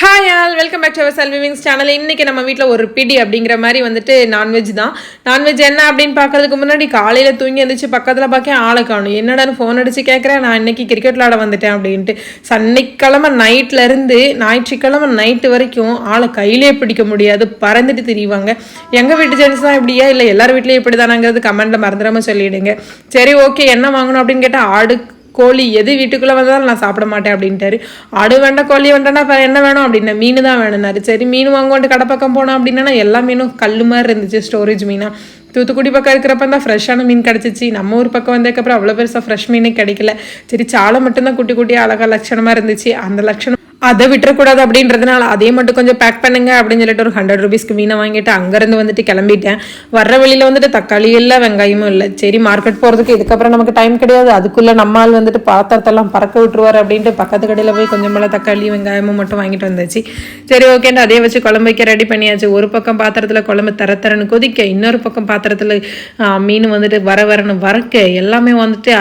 Hi all welcome back to our செல்விங்ஸ் channel இன்றைக்கி நம்ம வீட்டில் ஒரு பிடி அப்படிங்கிற மாதிரி வந்துட்டு நான்வெஜ் தான். நான்வெஜ் என்ன அப்படின்னு பார்க்கறதுக்கு முன்னாடி காலையில் தூங்கி எழுந்திரிச்சு பக்கத்தில் பார்க்க ஆளை காணும். என்னடான்னு ஃபோன் அடித்து கேட்குறேன் நான் இன்னைக்கு கிரிக்கெட் விளாட வந்துட்டேன் அப்படின்ட்டு. சனிக்கிழமை நைட்லேருந்து ஞாயிற்றுக்கிழமை நைட்டு வரைக்கும் ஆளை கையிலே பிடிக்க முடியாது பறந்துட்டு திரிவாங்க. எங்கள் வீட்டு ஜென்ஸ் தான் இப்படியா? இல்லை எல்லார் வீட்லேயும் இப்படி தானாங்கிறது கமெண்ட்டில் மறந்துடாமல் சொல்லிவிடுங்க சரி ஓகே என்ன வாங்கணும் அப்படின்னு கேட்டால் ஆடு கோழி எது வீட்டுக்குள்ளே வந்தாலும் நான் சாப்பிட மாட்டேன் அப்படின்ட்டாரு. ஆடு வேண்டாம் கோழி வேண்டாம்னா என்ன வேணும் அப்படின்னா மீன் தான் வேணும்னாரு. சரி மீன் வாங்குவோன்ட்டு கடை பக்கம் போனோம் அப்படின்னா எல்லா மீனும் கல் மாதிரி இருந்துச்சு ஸ்டோரேஜ் மீனா. தூத்துக்குடி பக்கம் இருக்கிறப்ப தான் ஃப்ரெஷ்ஷான மீன் கிடச்சிச்சு. நம்ம ஊர் பக்கம் வந்ததுக்கப்புறம் அவ்வளோ பெருசாக ஃப்ரெஷ் மீனே கிடைக்கல. சரி சாலை மட்டும்தான் குட்டி குட்டி அழகா லட்சணமாக இருந்துச்சு. அந்த லட்சணம் அதை விட்டுறக்கூடாது அப்படின்றதுனால அதே மட்டும் கொஞ்சம் பேக் பண்ணுங்க அப்படின்னு சொல்லிட்டு ஒரு ஹண்ட்ரட் ருபீஸ்க்கு மீனை வாங்கிட்டு அங்கேருந்து வந்துட்டு கிளம்பிட்டேன். வர்ற வழியில் வந்துட்டு தக்காளி இல்லை வெங்காயமும் இல்லை. சரி மார்க்கெட் போகிறதுக்கு இதுக்கப்புறம் நமக்கு டைம் கிடையாது. அதுக்குள்ளே நம்மால் வந்துட்டு பாத்திரத்தெல்லாம் பறக்க விட்டுருவார் அப்படின்ட்டு பக்கத்து கடையில் போய் கொஞ்சம் மேலே தக்காளி வெங்காயமும் மட்டும் வாங்கிட்டு வந்துச்சு. சரி ஓகேன்ட்டு அதே வச்சு குழம்பு வைக்க ரெடி பண்ணியாச்சு. ஒரு பக்கம் பாத்திரத்தில் குழம்பு தர தரன்னு கொதிக்க இன்னொரு பக்கம் பாத்திரத்தில் மீன் வந்துட்டு வர வரணும் வரக்க எல்லாமே வந்துட்டு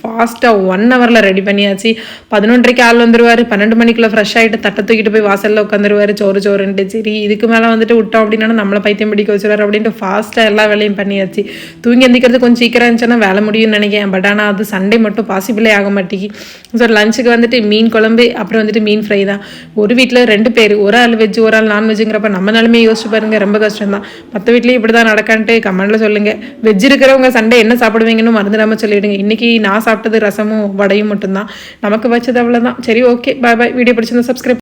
ஃபாஸ்ட்டாக ஒன் ஹவரில் ரெடி பண்ணியாச்சு. பதினொன்றரைக்கு ஆள் வந்துருவார். பன்னெண்டு மணிக்குள்ள ஃப்ரெஷ் ஆகிட்டு தட்டை தூக்கிட்டு போய் வாசலில் உட்காந்துருவாரு. சோறு சோறுன்ட்டு. சரி இதுக்கு மேலே வந்துட்டு விட்டோம் அப்படின்னா நம்மளை பைத்தியம் பிடிக்க வச்சுருவாரு அப்படின்ட்டு ஃபாஸ்ட்டாக எல்லா வேலையும் பண்ணியாச்சு. தூங்கி எந்திக்கிறது கொஞ்சம் சீக்கிரம் இருந்துச்சுன்னா வேலை முடியும்னு நினைக்கிறேன். பட் ஆனால் அது சண்டே மட்டும் பாசிபிளே ஆக மாட்டேங்கி. ஸோ லஞ்சுக்கு வந்துட்டு மீன் குழம்பு அப்புறம் வந்துட்டு மீன் ஃப்ரை தான். ஒரு வீட்டில் ரெண்டு பேர். ஒரு ஆள் வெஜ் ஒரு ஆள் நான்வெஜ்ஜுங்கிறப்ப நம்ம நிலமே யோசிச்சு பாருங்க ரொம்ப கஷ்டம் தான் மற்ற வீட்லேயும் இப்படி தான் நடக்கான்ட்டு கமெண்ட்டில் சொல்லுங்கள் வெஜ் இருக்கிறவங்க சண்டே என்ன சாப்பிடுவீங்கன்னு மறந்துடாமல் சொல்லிவிடுங்க இன்றைக்கி நான் சாப்பிட்டது ரசமும் வடையும் மட்டும்தான். நமக்கு வச்சது அவ்வளோதான் சரி ஓகே பாய் பாய் வீடியோ பிடிச்சிருந்தா சப்ஸ்கிரைப்